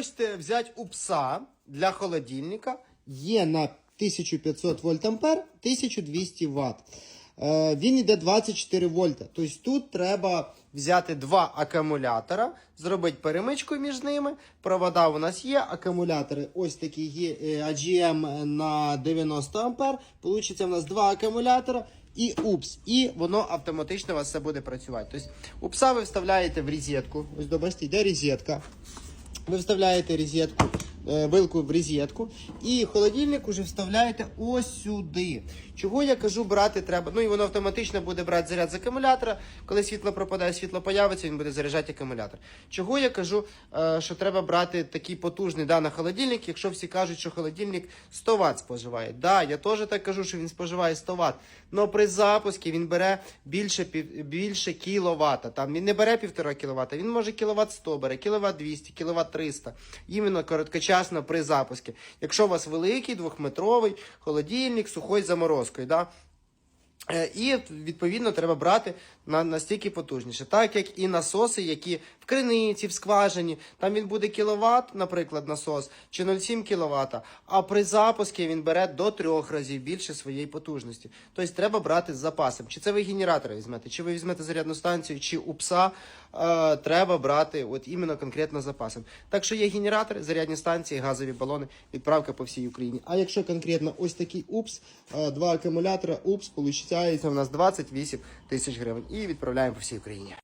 хочете взяти упса для холодильника, є на 1500 вольт ампер, 1200 Вт. Е, Він йде 24 вольта. Тобто тут треба взяти два акумулятора, зробити перемичку між ними. Провода у нас є, акумулятори ось такі є е, AGM на 90 ампер. Получиться у нас два акумулятора і упс. І воно автоматично у вас все буде працювати. Тобто упса ви вставляєте в розетку. Ось добачте, йде розетка. Ви вставляєте розетку, вилку в розетку, і холодильник уже вставляєте ось сюди. Чого я кажу, брати треба. Ну і воно автоматично буде брати заряд з акумулятора. Коли світло пропадає, світло появиться, він буде заряджати акумулятор. Чого я кажу, е, що треба брати такий потужний да, на холодильник, якщо всі кажуть, що холодильник 100 Вт споживає. Да, я теж так кажу, що він споживає 100 Вт. але при запуску він бере більше, більше кіловата. Там він не бере 1,5 кВт, він може кіловат 100 бере, кіловат 200, кіловат 300. Іменно короткочасно при запуску. Якщо у вас великий двохметровий холодильник з сухою заморозкою, да? Е, І відповідно треба брати на настільки потужніше, так як і насоси, які в криниці, в скважині, там він буде кіловат, наприклад, насос, чи 0,7 кВт, а при запуску він бере до трьох разів більше своєї потужності. Тобто треба брати з запасом. Чи це ви генератора візьмете, чи ви візьмете зарядну станцію, чи упса, е, треба брати от іменно конкретно запасом. Так що є генератори, зарядні станції, газові балони, відправка по всій Україні. А якщо конкретно ось такий упс, е, два акумулятора, упс, виходить у нас 28 тисяч гривень і відправляємо по всій Україні.